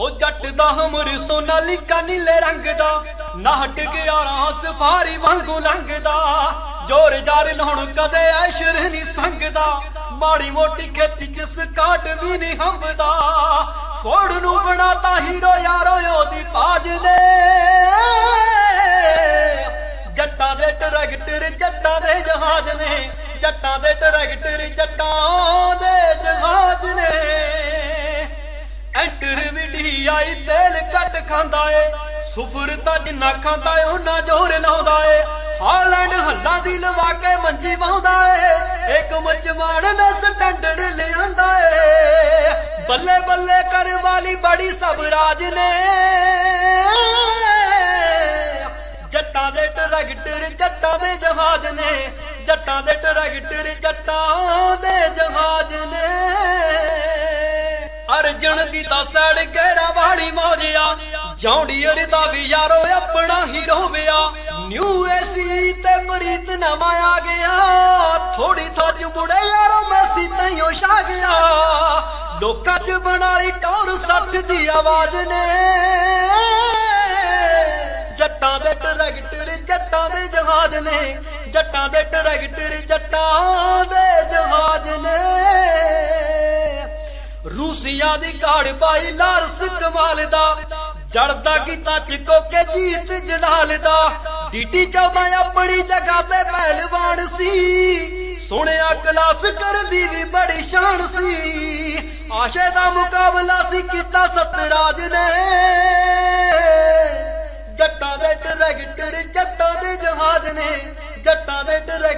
ਹੋ ਜੱਟ ਦਾ ਹਮਰ ਸੋਨਾਲੀਕਾ ਨੀਲੇ ਰੰਗ ਦਾ, ਨਾ ਹਟ ਗਿਆ ਰਾਹ ਸਫਾਰੀ ਵਾਂਗੂ ਲੰਘਦਾ। ਜੋਰ ਜਾਰ ਲਾਉਣ ਕਦੇ ਐਸ਼ਰ ਨਹੀਂ ਸੰਗਦਾ ਮਾੜੀ ਮੋਟੀ ਖੇਤੀ ਚ ਸਕਾਟ ਵੀ ਨਹੀਂ ਹੰਬਦਾ ਫੋੜ ਨੂੰ ਬਣਾਤਾ ਹੀਰੋ ਯਾਰੋ, ਉਹਦੀ ਬਾਜ ਨੇ। ਜੱਟਾਂ ਦੇ ਟਰੈਕਟਰ, ਜੱਟਾਂ ਦੇ ਜਹਾਜ਼ ਨੇ। ਜੱਟਾਂ ਦੇ ਟਰੈਕਟਰ, ਜੱਟਾਂ ਆਈ ਤੇਲ ਘੱਟ ਖਾਂਦਾ ਏ। ਸੁਫਰ ਤਾਂ ਜਿੰਨਾ ਖਾਂਦਾ ਏ, ਉਹਨਾਂ ਜ਼ੋਰ ਲਾਉਂਦਾ ਏ। ਹਾਲੈਂਡ ਹੱਲਾਂ ਦੀ ਲਵਾ ਕੇ ਮੰਜੀ ਵਾਉਂਦਾ ਏ। ਇੱਕ ਮਚਮਾਨ ਨੇ ਸਟੈਂਡਰਡ ਲਿਆਂਦਾ ਏ। ਬੱਲੇ ਬੱਲੇ ਕਰ ਵਾਲੀ ਬੜੀ ਸਬਰਾਜ ਨੇ। ਜੱਟਾਂ ਦੇ ਟਰੈਕਟਰ, ਜੱਟਾਂ ਦੇ ਜਹਾਜ਼ ਨੇ। ਜੱਟਾਂ ਦੇ ਟਰੈਕਟਰ, ਜੱਟਾਂ ਅਰਜਨ ਦੀ ਤਾਂ ਸੜ ਗਹਿਰਾ ਵਾਲੀ ਮੋਜਿਆ ਜੌਂਡੀਅਰ ਦਾ ਵੀ ਯਾਰੋ ਆਪਣਾ ਹੀਰੋ ਵਿਆ। ਨਿਊ ਏਸੀ ਤੇ ਮਰੀਤ ਨਵਾਂ ਆ ਗਿਆ। ਥੋੜੀ ਥੋੜੀ ਮੁੜੇ ਯਾਰੋ ਮੈਸੀ ਤਈਓ ਛਾ ਗਿਆ। ਲੋਕਾਂ 'ਚ ਬਣਾਈ ਟੌਰ ਸੱਤ ਦੀ ਆਵਾਜ਼ ਨੇ। ਜੱਟਾਂ ਦੇ ਟਰੈਕਟਰ, ਜੱਟਾਂ ਦੇ ਜਹਾਜ਼ ਨੇ। ਜੱਟਾਂ ਦੇ ਟਰੈਕਟਰ, ਜੱਟਾਂ ਰੂਸੀਆਂ ਦੀ ਕਾੜ ਪਾਈ ਲਾਰਸ ਕਮਾਲ ਦਾ। ਜੜਦਾ ਕੀਤਾ ਚਿਕੋ ਕੇ ਜੀਤ ਜਲਾਲ ਦਾ। ਡੀਟੀ 14 ਆਪਣੀ ਜਗ੍ਹਾ ਤੇ ਪਹਿਲਵਾਨ ਸੀ। ਸੁਣਿਆ ਕਲਾਸ ਕਰਦੀ ਵੀ ਬੜੀ ਸ਼ਾਨ ਸੀ। ਆਸ਼ੇ ਦਾ ਮੁਕਾਬਲਾ ਸੀ ਕੀਤਾ ਸਤਰਾਜ ਨੇ। ਜੱਟਾਂ ਦੇ ਟਰੈਕਟਰ ਜੱਟਾਂ ਦੇ ਜਹਾਜ਼ ਨੇ। ਜੱਟਾਂ ਦੇ ਟਰੈਕਟਰ